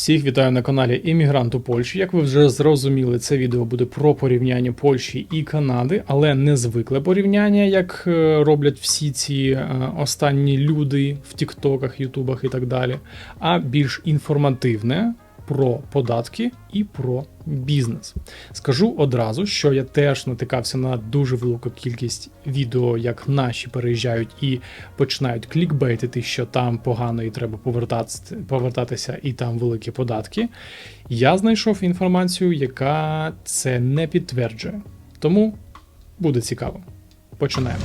Всіх вітаю на каналі Емігрант у Польщі. Як ви вже зрозуміли, це відео буде про порівняння Польщі і Канади, але не звикле порівняння, як е, роблять всі ці е, останні люди в Тіктоках, Ютубах і так далі, а більш інформативне про податки і про бізнес. Скажу одразу, що я теж натикався на дуже велику кількість відео, як наші переїжджають і починають клікбейтити, що там погано і треба повертатися, повертатися, і там великі податки. Я знайшов інформацію, яка це не підтверджує. Тому буде цікаво. Починаємо.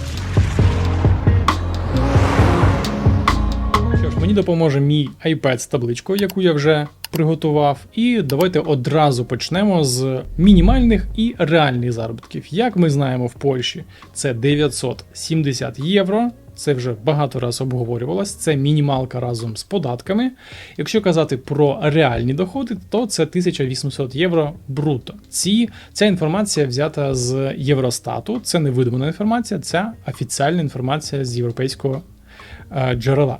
Що мені допоможе мій iPad з табличкою, яку я вже приготував. І давайте одразу почнемо з мінімальних і реальних заробітків. Як ми знаємо в Польщі, це 970 євро. Це вже багато раз обговорювалось. Це мінімалка разом з податками. Якщо казати про реальні доходи, то це 1800 євро бруто. Ці, Ця інформація взята з Євростату. Це не видумана інформація, це офіціальна інформація з європейського е, джерела.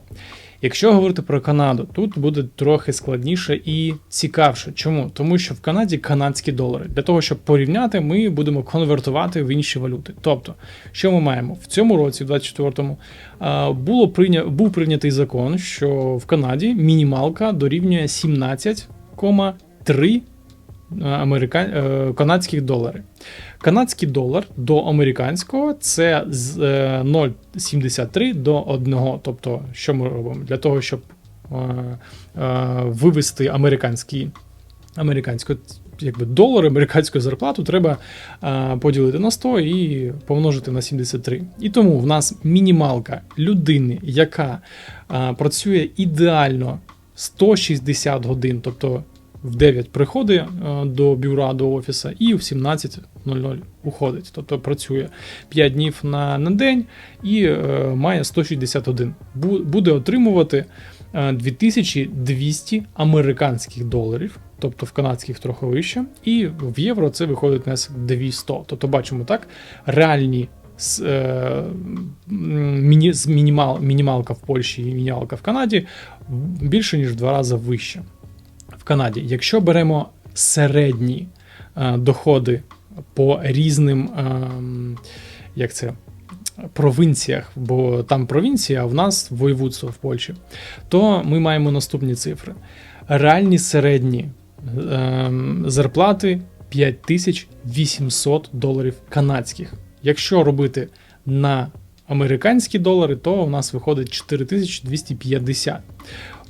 Якщо говорити про Канаду, тут буде трохи складніше і цікавше. Чому? Тому що в Канаді канадські долари. Для того, щоб порівняти, ми будемо конвертувати в інші валюти. Тобто, що ми маємо в цьому році, в 24-му, було прийня... був прийнятий закон, що в Канаді мінімалка дорівнює 17,3 америка... Е, канадських доларів. Канадський долар до американського це з 0,73 до 1. Тобто, що ми робимо? Для того, щоб е, е, вивести американський американську якби долар, американську зарплату, треба е, поділити на 100 і помножити на 73. І тому в нас мінімалка людини, яка е, працює ідеально 160 годин, тобто в 9 приходить е, до бюра, до офіса, і в 17.00 уходить. Тобто працює 5 днів на на день і е, має 161. Буде отримувати 2200 е, американських доларів, тобто в канадських трохи вище, і в євро це виходить на 200. Тобто, бачимо так, реальні. З, е, міні, мінімал, мінімалка в Польщі і мінімалка в Канаді більше ніж в два рази вище. Канаді. Якщо беремо середні е, доходи по різним е, як це, провинціях, бо там провінція, а в нас воєводство в Польщі, то ми маємо наступні цифри. Реальні середні е, зарплати 5800 доларів канадських. Якщо робити на американські долари, то у нас виходить 4250.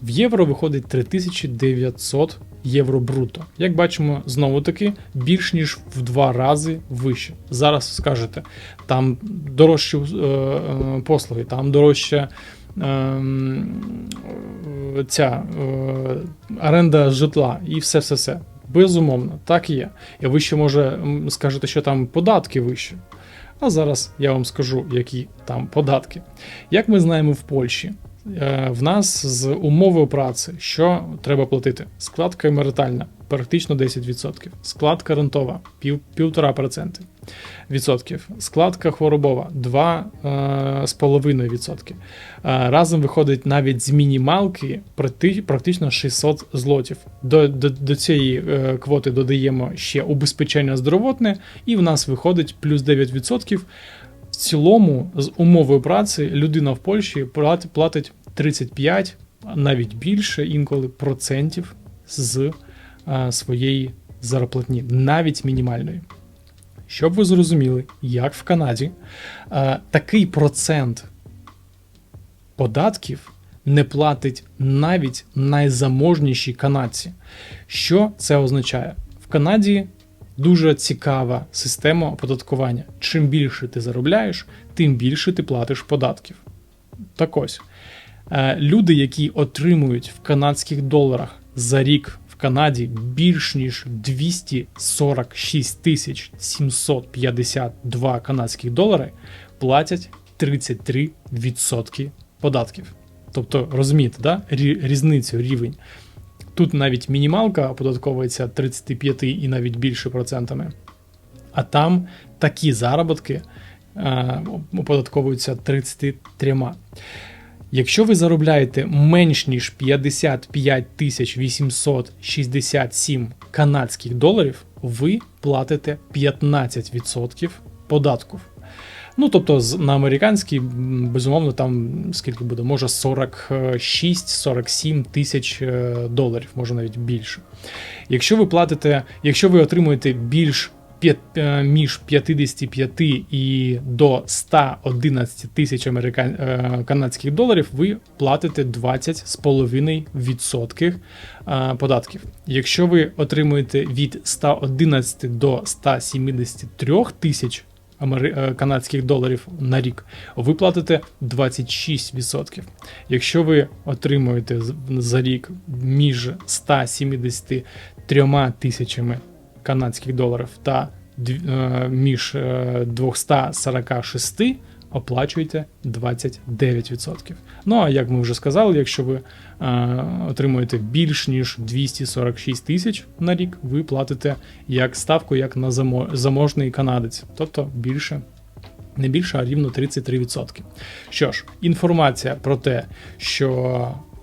В євро виходить 3900 євро бруто. Як бачимо, знову таки більш ніж в два рази вище. Зараз скажете, там дорожчі е, е, послуги, там дорожча е, ця е, оренда житла і все-все-все. Безумовно, так і є. І ви ще може скажете, що там податки вищі. А зараз я вам скажу, які там податки. Як ми знаємо в Польщі, в нас з умовою праці, що треба платити? Складка меритальна практично 10%, складка рентова 1,5%, відсотків, складка хворобова 2,5%. Е, е, разом виходить навіть з мінімалки практично 600 злотів. До до, до цієї квоти додаємо ще убезпечення здоровотне, і в нас виходить плюс 9%. В цілому, з умовою праці людина в Польщі платить 35, навіть більше інколи процентів з своєї зарплатні, навіть мінімальної. Щоб ви зрозуміли, як в Канаді, такий процент податків не платить навіть найзаможніші канадці. Що це означає? В Канаді Дуже цікава система оподаткування. Чим більше ти заробляєш, тим більше ти платиш податків. Так ось е, люди, які отримують в канадських доларах за рік в Канаді більш ніж 246 тисяч 752 канадських долари, платять 33% податків. Тобто, розумієте, да? різницю рівень. Тут навіть мінімалка оподатковується 35 і навіть більше процентами. А там такі заробітки е, оподатковуються 33. Якщо ви заробляєте менш ніж 55 867 канадських доларів, ви платите 15% податку. Ну, тобто, на американський, м, безумовно, там скільки буде, може 46-47 тисяч е, доларів, може навіть більше. Якщо ви платите, якщо ви отримуєте більш е, між 55 і до 111 тисяч американ... е, канадських доларів, ви платите 20,5% е, податків. Якщо ви отримуєте від 111 до 173 тисяч канадських доларів на рік, ви платите 26%. Якщо ви отримуєте за рік між 173 тисячами канадських доларів та е, між е, 246 оплачуєте 29%. Ну а як ми вже сказали, якщо ви е, отримуєте більш ніж 246 тисяч на рік, ви платите як ставку, як на замо- заможний канадець, тобто більше. Не більше, а рівно 33%. Що ж, інформація про те, що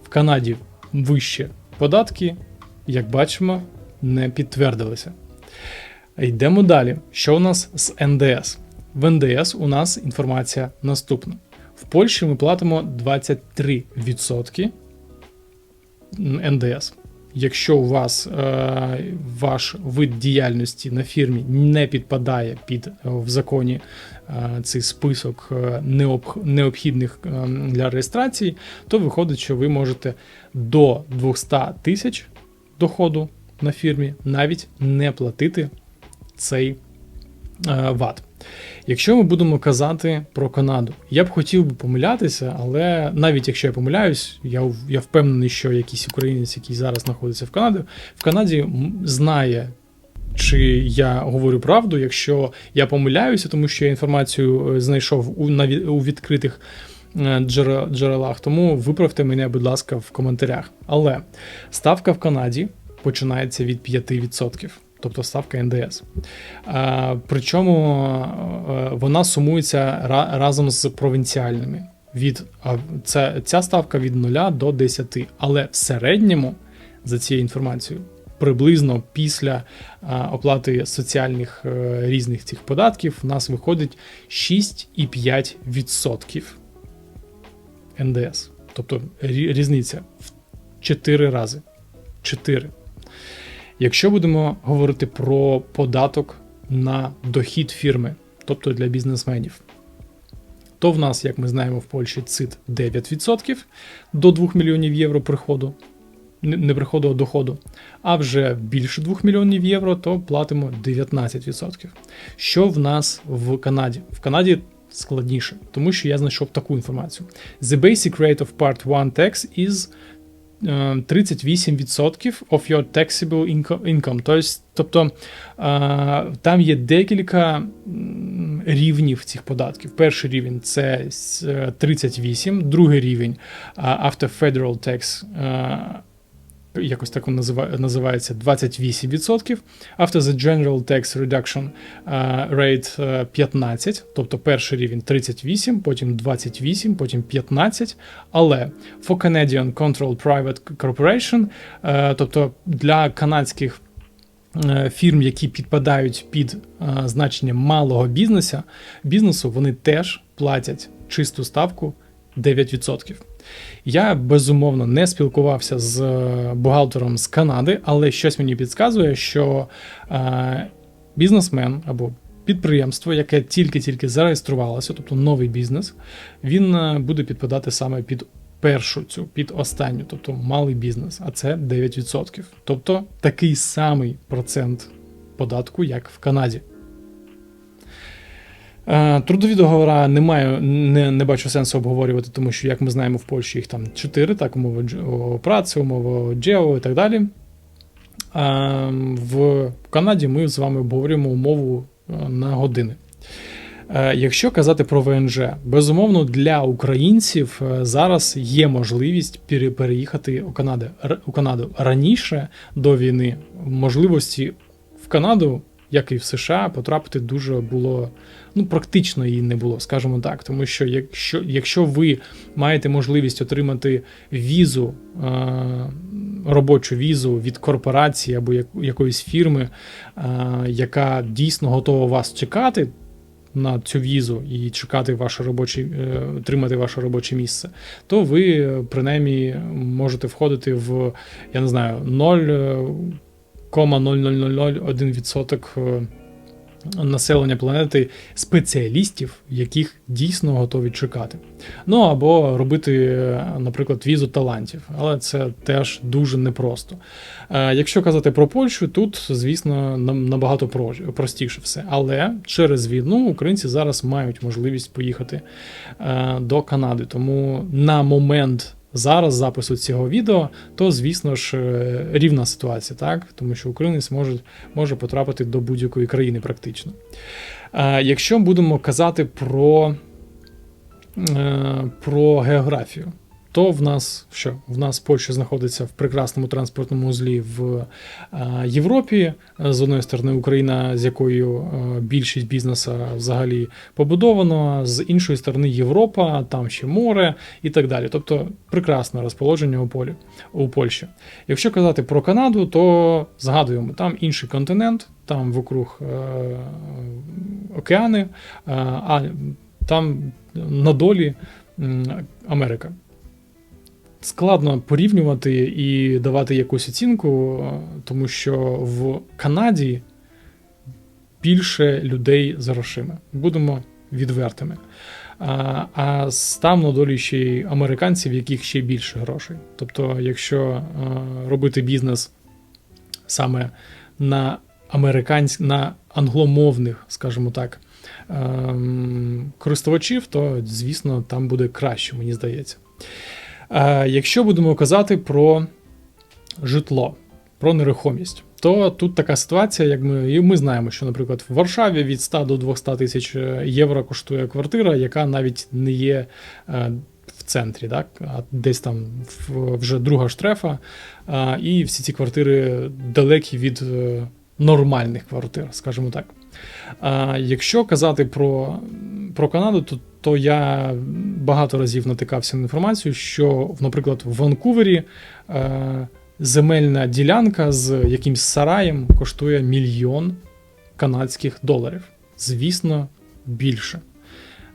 в Канаді вищі податки, як бачимо, не підтвердилися. Йдемо далі. Що у нас з НДС? В НДС у нас інформація наступна. В Польщі ми платимо 23% НДС. Якщо у вас е, ваш вид діяльності на фірмі не підпадає під е, в законі е, цей список е, необх, необхідних е, для реєстрації, то виходить, що ви можете до 200 тисяч доходу на фірмі навіть не платити цей е, ВАТ. Якщо ми будемо казати про Канаду, я б хотів би помилятися, але навіть якщо я помиляюсь, я, я впевнений, що якийсь українець, який зараз знаходиться в Канаді, в Канаді знає, чи я говорю правду, якщо я помиляюся, тому що я інформацію е, знайшов у, у відкритих е, джерелах. Тому виправте мене, будь ласка, в коментарях. Але ставка в Канаді починається від 5%. Тобто ставка НДС. Причому е, вона сумується разом з провінціальними. Від, це, ця ставка від 0 до 10. Але в середньому, за цією інформацією, приблизно після оплати соціальних е, різних цих податків у нас виходить 6,5% НДС. Тобто різниця в 4 рази. 4. Якщо будемо говорити про податок на дохід фірми, тобто для бізнесменів, то в нас, як ми знаємо, в Польщі ЦИТ 9% до 2 мільйонів євро приходу, не приходу, а доходу. А вже більше 2 мільйонів євро, то платимо 19%. Що в нас в Канаді? В Канаді складніше, тому що я знайшов таку інформацію. The basic rate of Part 1 tax is 38% of your taxable inco- income. Тобто, тобто е, там є декілька рівнів цих податків. Перший рівень це е, 38, другий рівень е, after federal tax. Е, Якось так він називається 28%. After the general tax reduction е, rate е, 15, тобто перший рівень 38, потім 28, потім 15. Але for Canadian Control Private Corporation, е, тобто для канадських е, фірм, які підпадають під е, значення малого бізнесу, бізнесу, вони теж платять чисту ставку 9%. Я безумовно не спілкувався з е, бухгалтером з Канади, але щось мені підказує, що е, бізнесмен або підприємство, яке тільки-тільки зареєструвалося, тобто новий бізнес, він е, буде підпадати саме під першу цю, під останню, тобто малий бізнес, а це 9%. Тобто такий самий процент податку, як в Канаді. Е, Трудові договори немає, не, не бачу сенсу обговорювати, тому що, як ми знаємо, в Польщі їх там чотири, так, умови дж- праці, умови джео і так далі. В Канаді ми з вами обговорюємо умову е, на години. Е, Якщо казати про ВНЖ, безумовно, для українців е, зараз є можливість пере- переїхати у Канаду. У Канаду раніше до війни можливості в Канаду як і в США, потрапити дуже було ну практично її не було, скажімо так. Тому що якщо якщо ви маєте можливість отримати візу, е, робочу візу від корпорації або якоїсь фірми, е, яка дійсно готова вас чекати. На цю візу і чекати ваше робоче, отримати ваше робоче місце, то ви принаймні можете входити в, я не знаю, 0,00001% населення планети спеціалістів, яких дійсно готові чекати. Ну або робити, наприклад, візу талантів, але це теж дуже непросто. Е, якщо казати про Польщу, тут, звісно, набагато простіше все. Але через війну українці зараз мають можливість поїхати е, до Канади. Тому на момент зараз запису цього відео, то, звісно ж, е, рівна ситуація, так? Тому що українець може може потрапити до будь-якої країни практично. Е, якщо будемо казати про, е, про географію, то в нас що? В нас Польща знаходиться в прекрасному транспортному узлі в е, Європі. З одної сторони, Україна, з якою е, більшість бізнесу взагалі побудовано, з іншої сторони, Європа, там ще море і так далі. Тобто прекрасне розположення у полі у Польщі. Якщо казати про Канаду, то згадуємо, там інший континент, там вокруг е, океани, е, а там на долі. Америка складно порівнювати і давати якусь оцінку, тому що в Канаді більше людей з грошима. Будемо відвертими. А а там на долі ще й американців, яких ще більше грошей. Тобто, якщо робити бізнес саме на американсь... на англомовних, скажімо так, ем, користувачів, то звісно там буде краще, мені здається. Якщо будемо казати про житло, про нерухомість, то тут така ситуація, як ми і ми знаємо, що, наприклад, в Варшаві від 100 до 200 тисяч євро коштує квартира, яка навіть не є е, в центрі, так? а десь там вже друга штрефа, і всі ці квартири далекі від е, нормальних квартир, скажімо так. Якщо казати про про Канаду, то то я багато разів натикався на інформацію, що, наприклад, в Ванкувері е, земельна ділянка з якимсь сараєм коштує мільйон канадських доларів. Звісно, більше.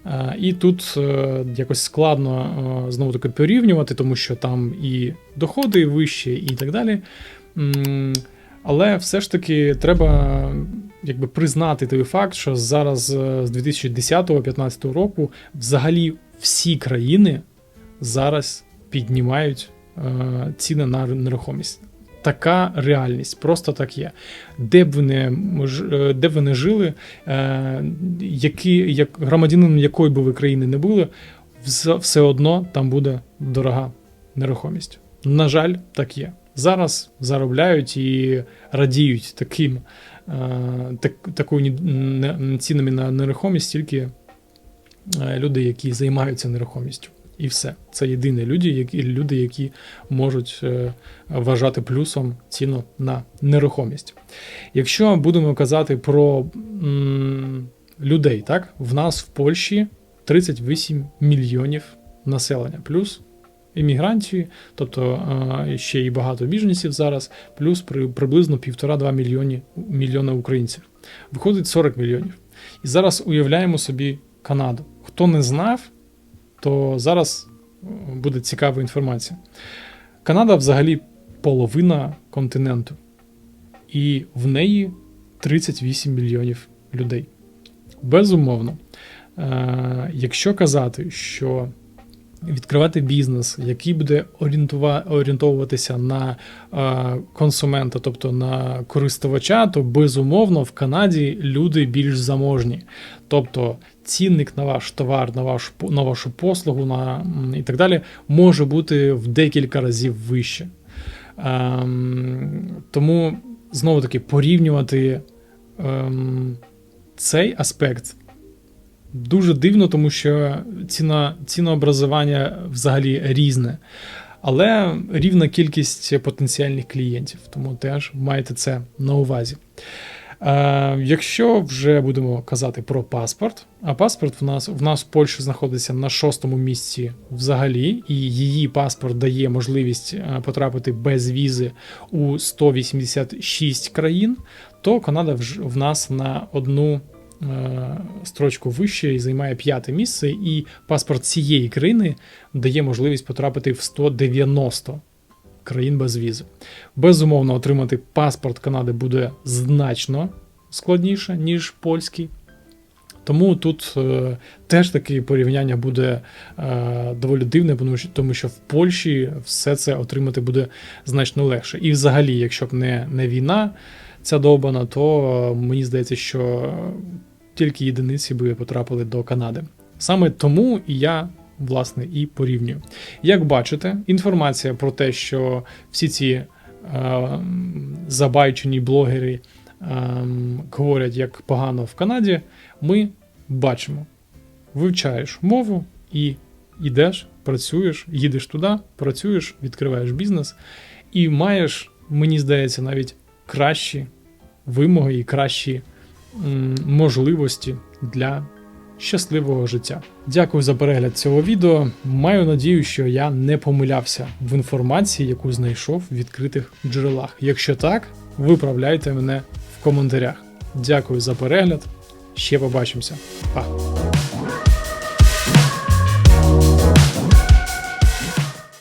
Е, і тут е, якось складно е, знову таки порівнювати, тому що там і доходи вищі, і так далі. Але все ж таки треба якби признати той факт, що зараз е, з 2010-2015 року взагалі всі країни зараз піднімають е, ціни на нерухомість. Така реальність, просто так є. Де б ви не де б ви не жили, е, які, як громадянином якої би ви країни не були, все, одно там буде дорога нерухомість. На жаль, так є. Зараз заробляють і радіють таким так, такою цінами на нерухомість тільки е, люди, які займаються нерухомістю. І все. Це єдині люди, які люди, які можуть е, вважати плюсом ціну на нерухомість. Якщо будемо казати про м, людей, так, в нас в Польщі 38 мільйонів населення, плюс іммігрантів, тобто ще і багато біженців зараз, плюс приблизно півтора-два мільйони мільйона українців. Виходить 40 мільйонів. І зараз уявляємо собі Канаду. Хто не знав, то зараз буде цікава інформація. Канада взагалі половина континенту, і в неї 38 мільйонів людей. Безумовно, е, якщо казати, що відкривати бізнес, який буде орієнтовуватися на консумента, тобто на користувача, то безумовно в Канаді люди більш заможні. Тобто цінник на ваш товар, на вашу на вашу послугу на, і так далі може бути в декілька разів вище. Ем, тому знову таки порівнювати ем, цей аспект дуже дивно, тому що ціна, цінообразування взагалі різне. Але рівна кількість потенціальних клієнтів, тому теж маєте це на увазі. Е, якщо вже будемо казати про паспорт, а паспорт в нас в нас в Польщі знаходиться на шостому місці взагалі, і її паспорт дає можливість е, потрапити без візи у 186 країн, то Канада в нас на одну строчку вище і займає п'яте місце, і паспорт цієї країни дає можливість потрапити в 190 країн без візи. Безумовно, отримати паспорт Канади буде значно складніше, ніж польський. Тому тут е, теж таке порівняння буде е, доволі дивне, тому що, в Польщі все це отримати буде значно легше. І взагалі, якщо б не, не війна ця довбана, то е, мені здається, що тільки єдиниці би потрапили до Канади. Саме тому і я. Власне, і порівнюю. Як бачите, інформація про те, що всі ці е, забайчені блогери е, говорять, як погано в Канаді, ми бачимо. Вивчаєш мову і йдеш, працюєш, їдеш туди, працюєш, відкриваєш бізнес і маєш, мені здається, навіть кращі вимоги і кращі можливості для щасливого життя. Дякую за перегляд цього відео. Маю надію, що я не помилявся в інформації, яку знайшов в відкритих джерелах. Якщо так, виправляйте мене в коментарях. Дякую за перегляд. Ще побачимося. Па!